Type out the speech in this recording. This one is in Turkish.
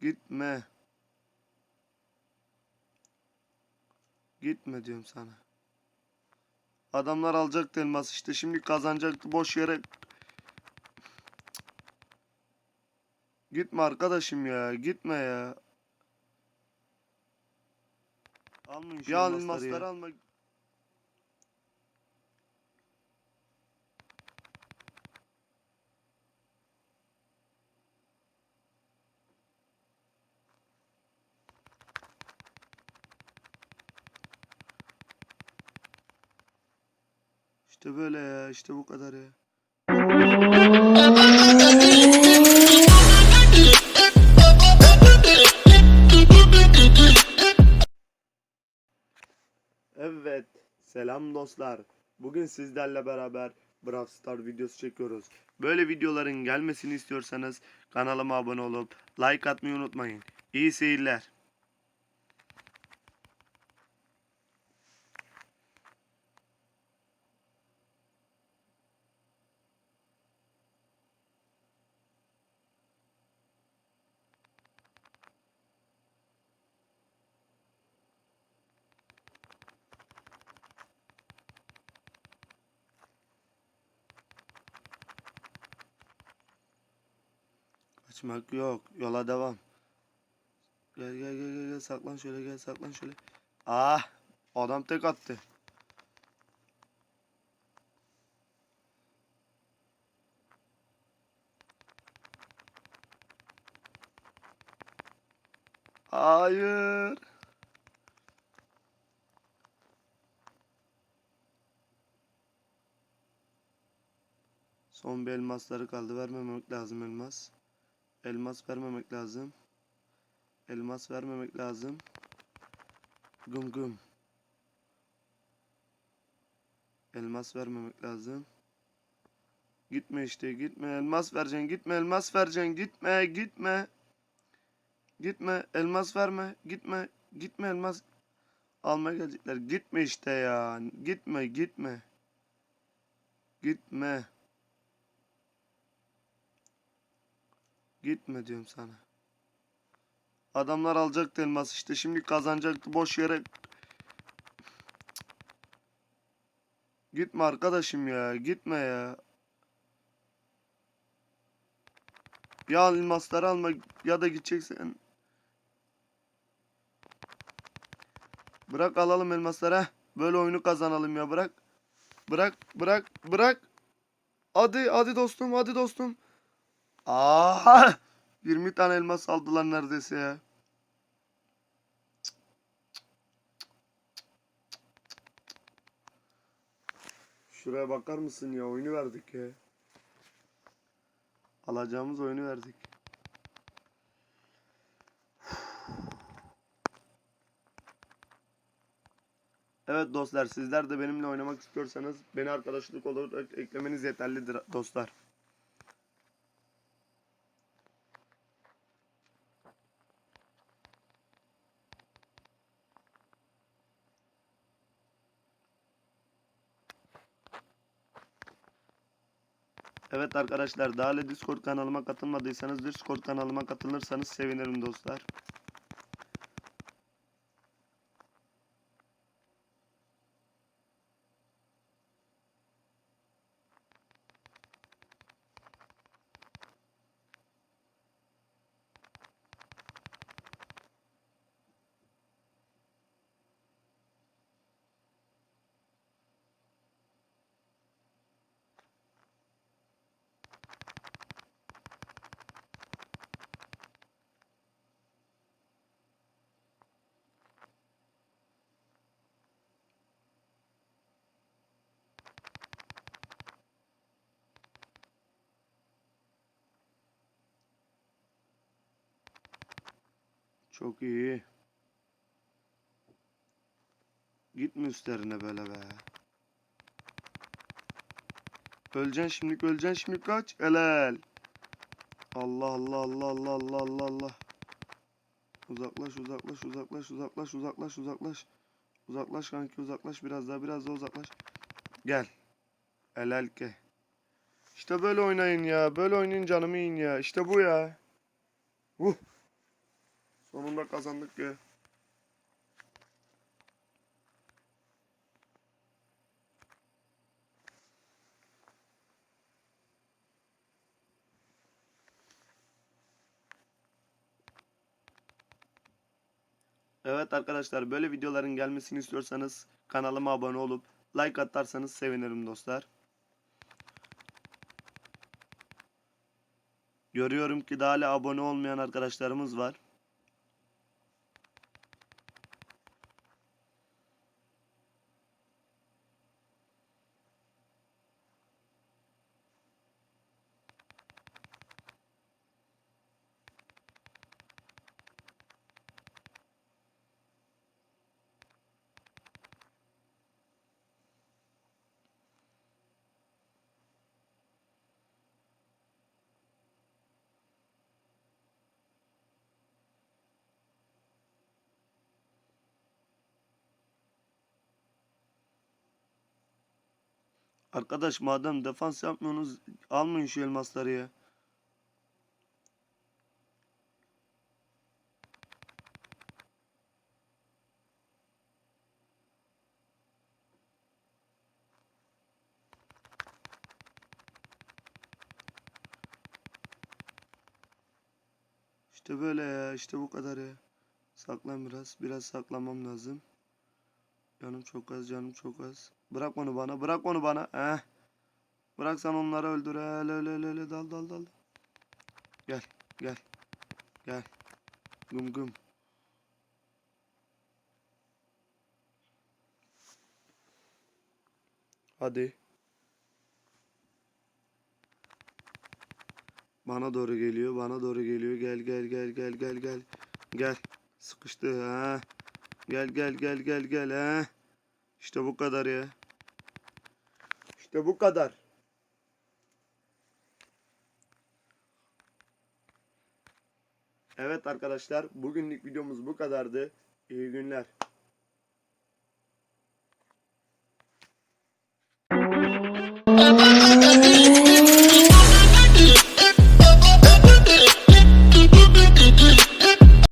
Gitme. Gitme diyorum sana. Adamlar alacaktı elmas işte şimdi kazanacaktı boş yere. Gitme arkadaşım ya gitme ya. Almayın şu Ya elmasları elmasları ya. alma. İşte böyle ya işte bu kadar ya. Evet, selam dostlar. Bugün sizlerle beraber Brawl Star videosu çekiyoruz. Böyle videoların gelmesini istiyorsanız kanalıma abone olup like atmayı unutmayın. İyi seyirler. Kaçmak yok. Yola devam. Gel gel gel gel, gel. saklan şöyle gel saklan şöyle. Ah adam tek attı. Hayır. Son bir elmasları kaldı. Vermemek lazım elmas. Elmas vermemek lazım. Elmas vermemek lazım. Güm güm. Elmas vermemek lazım. Gitme işte gitme elmas vereceksin gitme elmas vereceksin gitme gitme. Gitme elmas verme gitme gitme elmas almaya gelecekler gitme işte ya gitme gitme. Gitme. Gitme diyorum sana. Adamlar alacaktı elmas işte şimdi kazanacaktı boş yere. Gitme arkadaşım ya gitme ya. Ya elmasları alma ya da gideceksen. Bırak alalım elmasları. Böyle oyunu kazanalım ya bırak. Bırak bırak bırak. Hadi hadi dostum hadi dostum. Aa! 20 tane elmas aldılar neredeyse ya. Şuraya bakar mısın ya? Oyunu verdik ya. Alacağımız oyunu verdik. Evet dostlar sizler de benimle oynamak istiyorsanız beni arkadaşlık olarak eklemeniz yeterlidir dostlar. Evet arkadaşlar daha Discord kanalıma katılmadıysanız Discord kanalıma katılırsanız sevinirim dostlar. Çok iyi. Gitme üstlerine böyle be. Öleceksin şimdilik öleceksin şimdilik kaç. Helal. Allah Allah Allah Allah Allah Allah Allah. Uzaklaş uzaklaş uzaklaş uzaklaş uzaklaş uzaklaş. Uzaklaş kanki uzaklaş biraz daha biraz daha uzaklaş. Gel. Helal ke. İşte böyle oynayın ya. Böyle oynayın canımı yiyin ya. İşte bu ya. Uh. Bunu da kazandık ya. Evet arkadaşlar böyle videoların gelmesini istiyorsanız kanalıma abone olup like atarsanız sevinirim dostlar. Görüyorum ki daha hala abone olmayan arkadaşlarımız var. Arkadaş madem defans yapmıyorsunuz almayın şu elmasları ya. İşte böyle ya işte bu kadar ya. Saklan biraz. Biraz saklamam lazım. Canım çok az canım çok az. Bırak onu bana bırak onu bana. Heh. Bırak sen onları öldür. Öyle öyle öyle öyle dal dal dal. Gel gel. Gel. Güm güm. Hadi. Bana doğru geliyor. Bana doğru geliyor. Gel gel gel gel gel gel. Gel. Sıkıştı ha. Gel gel gel gel gel ha. İşte bu kadar ya. İşte bu kadar. Evet arkadaşlar bugünlük videomuz bu kadardı. İyi günler.